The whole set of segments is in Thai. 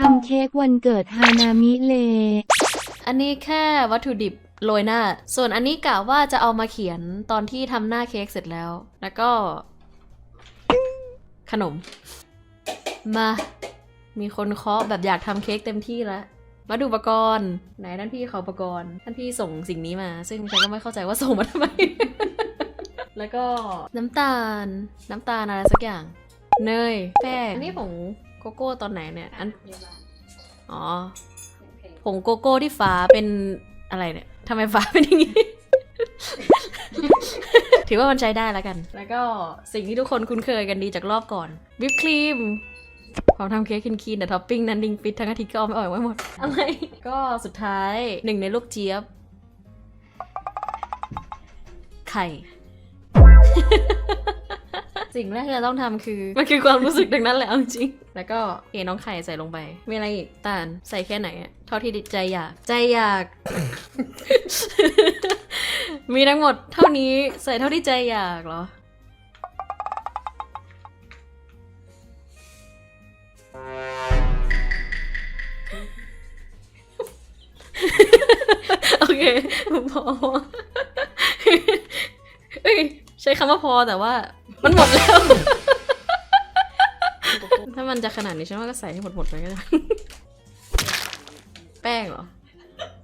ทำเค้กวันเกิดฮานามิเล อันนี้แค่วัตถุดิบโรยหน้า ส่วนอันนี้กะว่าจะเอามาเขียนตอนที่ทำหน้าเค้กเสร็จแล้ว แล้วก็ ขนม มา มีคนเคาะแบบอยากทำเค้กเต็มที่แล้วมาดูอุปกรณ์ ไหนท่านพี่เขาอุปกรณ์ ท่านพี่ส่งสิ่งนี้มา ซึ่งฉันก็ไม่เข้าใจว่าส่งมาทำไม แล้วก็น้ำตาล น้ำตาลอะไรสักอย่าง เนย แป้ง อันนี้ผง โกโก้ตอนไหนเนี่ย อัน อ๋อผงโกโก้ที่ฝาเป็นอะไรเนี่ยทำไมฝาเป็นอย่างนี้ ถือว่ามันใช้ได้แล้วกัน แล้วก็สิ่งที่ทุกคนคุ้นเคยกันดีจากรอบก่อนวิปครีมความทำเค้กคินคีนแต่ท็อปปิ้งนั้นดิงฟิตทั้งอาทิตย์ก็เอาไม่ออกไว้หมด อะไร ก็สุดท้ายหนึ่งในลูกเจี๊ยบ ไข่ สิ่งแรกที่เราต้องทำคือมันคือความรู้สึกดังนั้นแหละเอาจริง แล้วก็เทน้องไข่ใส่ลงไป มีอะไรอีกตาลใส่แค่ไหนอะเท่าที่ใจอยาก ใจอยาก มีทั้งหมดเท่านี้ใส่เท่าที่ใจอยากเหรอโอเคพอเอ้ยใช้คำว่าพอแต่ว่า มันหมดแล้ว ถ้ามันจะขนาดนี้ฉันว่าก็ใส่ให้หมดหมดๆไปก็ได้ แป้งเหรอ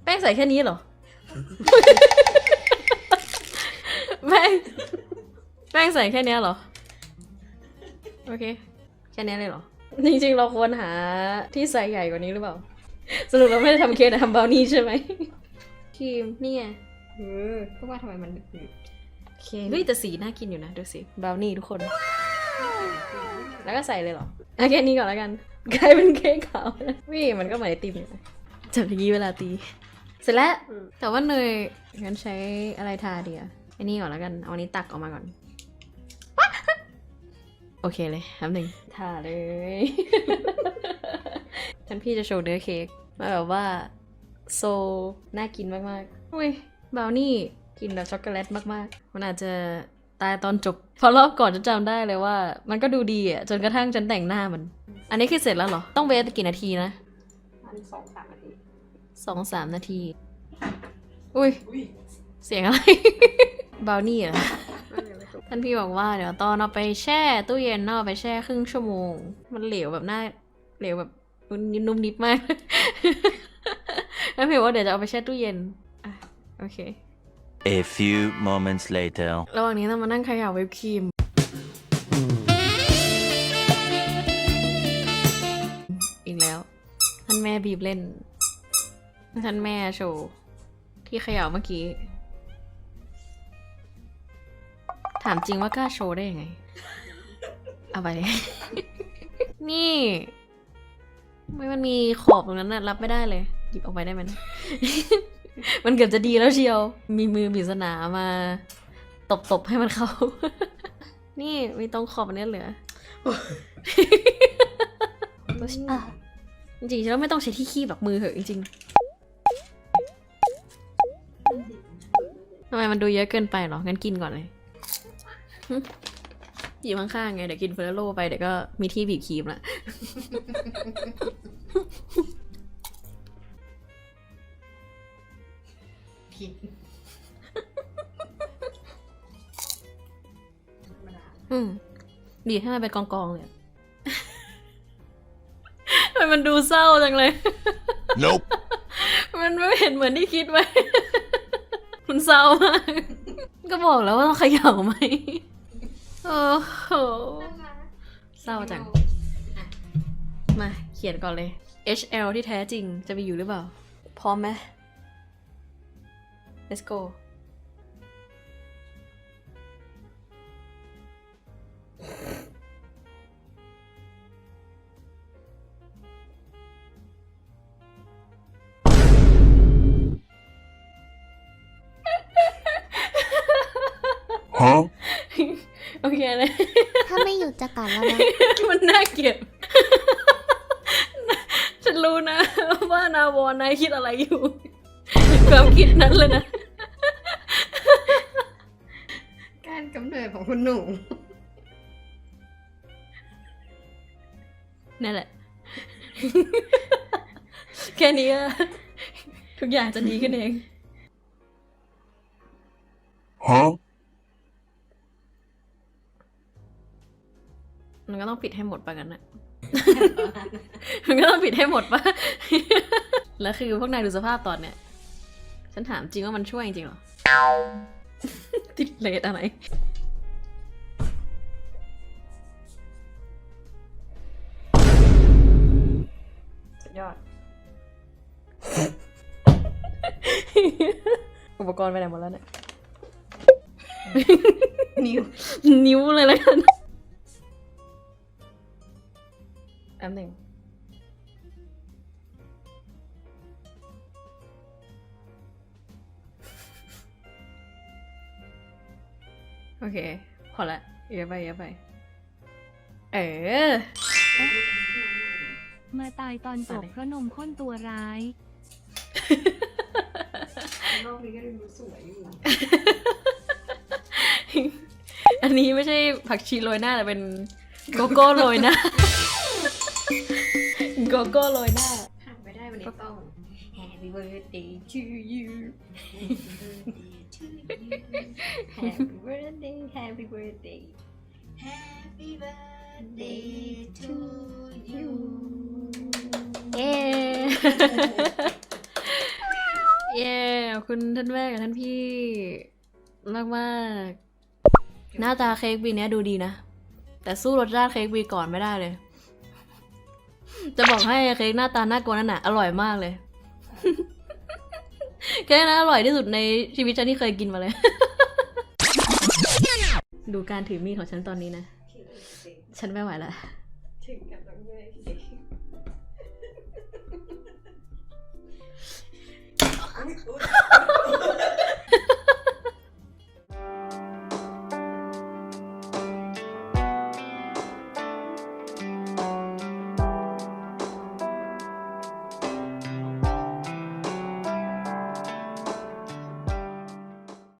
แป้งใส่แค่นี้เหรอ แป้ง แป้งใส่แค่เนี้ยเหรอ โอเค แค่เนี้ยเลยเหรอ จริงๆ เราควรหาที่ใส่ใหญ่กว่านี้หรือเปล่า สรุปเราไม่ได้ทำเค้กแต่ทำบราวนี่ใช่ไหมครีมนี่ไงเออก็ว่าทำไมมันหนึบๆโอ เคเฮ้ยแต่สีน่ากินอยู่นะดูสิบราวนี่ทุกคน แล้วก็ใส่เลยเหรออะแค่นี้ก่อนแล้วกันกลายเป็นเค้กขาวนะวิมันก็เหมือนไอติมอยู่นะจับอย่างนี้เวลาตี เสร็จแล้วแต่ว่าเนยงั้นใช้อะไรทาดีอะไอ้นี่ก่อนแล้วกันเอาอันนี้ตักออกมาก่อนโอเคเลยแป๊บหนึ่งทาเลยท่านพี่จะโชว์เนื้อเค้กมาแบบว่า โซ น่ากินมากๆอุ้ยบราวนี่ กินแบบช็อกโกแลตมากๆ มันอาจจะตายตอนจบเพราะรอบก่อนฉันจำได้เลยว่า มันก็ดูดีอะจนกระทั่งฉันแต่งหน้ามัน อันนี้คือเสร็จแล้วเหรอ ต้องเวทกี่นาทีนะอันสองสามนาทีสองสามนาที อุ้ย เสียงอะไรบราวนี่เหรอไม่เลยไม่ถูกท่านพี่บอกว่าเดี๋ยวตอนเอาไปแช่ตู้เย็นเนาะเอาไปแช่ครึ่งชั่วโมง มันเหลวแบบน่าเหลวแบบนุ่มนิดมากท่านพี่บอกว่าเดี๋ยวจะเอาไปแช่ตู้เย็นอะโอเค A few moments later. ระหว่างนี้ต้องมานั่งเขย่าวิปครีม อีกแล้ว ท่านแม่บีบเล่น ท่านแม่โชว์ ที่เขย่าเมื่อกี้ ถามจริงว่ากล้าโชว์ได้ยังไง เอาไป นี่ไม่มันมีขอบตรงนั้นน่ะรับไม่ได้เลย หยิบออกไปได้ไหมนะ มันเกือบจะดีแล้วเชียว มีมือปริศนามา ตบๆให้มันเข้า นี่มีตรงขอบอันนี้เหลือะจริงๆฉันว่าไม่ต้องใช้ที่คีบหรอกมือเหอะจริงๆทำไมมันดูเยอะเกินไปเหรอ งั้นกินก่อนเลยอยู่ข้างๆไง เดี๋ยวกินเฟรโลไปเดี๋ยวก็มีที่บีบครีมละ ผิดธรรมดาอืมดีให้มันเป็นกองๆเลยอะ ทำไมมันดูเศร้าจังเลย Nope. มันไม่เห็นเหมือนที่คิดไว้ มันเศร้ามาก ก็บอกแล้วว่าต้องเขย่าไหม โอ้โห เศร้าจัง มาเขียนก่อนเลย HL ที่แท้จริงจะมีอยู่หรือเปล่า พร้อมไหม let's go Huh? โอเคเลยถ้าไม่หยุดจะกัดแล้วนะ มันน่าเกลียด ฉันรู้นะ ว่านาวอนนายคิดอะไรอยู่ ความคิดนั้นเลยนะ คุณหนู นั่นแหละ แค่นี้ก็ทุกอย่างจะดีขึ้นเอง Huh? มันก็ต้องปิดให้หมดปะกันนะมันก็ต้องปิดให้หมดปะแล้วคือพวกนายดูสภาพตอนเนี้ย ฉันถามจริงว่ามันช่วยจริงๆเหรอ ติดเลทอะไร อุปกรณ์ไปไหนหมดแล้วเนี่ย นิ้ว นิ้วเลยแล้วกันแป๊บหนึ่งโอเค พอละเยอะไปเยอะไป เออ มาตายตอนจบอะไรเพราะนมข้นตัวร้าย รอบนี้ก็ดูสวยอยู่ อันนี้ไม่ใช่ผักชีโรยหน้าแต่เป็นโกโก้โรยหน้า โกโก้โรยหน้าหักไม่ได้วันนี้ต้อง Happy birthday to you Happy birthday Happy birthday Happy birthday to you เย้ เย้ขอบคุณท่านแม่กับท่านพี่มากมากหน้าตาเค้กบีเนี้ยดูดีนะ แต่สู้รสชาติเค้กบีก่อนไม่ได้เลย จะบอกให้เค้กหน้าตาน่ากลัวนั่นน่ะอร่อยมากเลยเค้กนั้นอร่อยที่สุดในชีวิตฉันที่เคยกินมาเลย ดูการถือมีดของฉันตอนนี้นะ ฉันไม่ไหวละถึงกับต้องเมื่อย สิ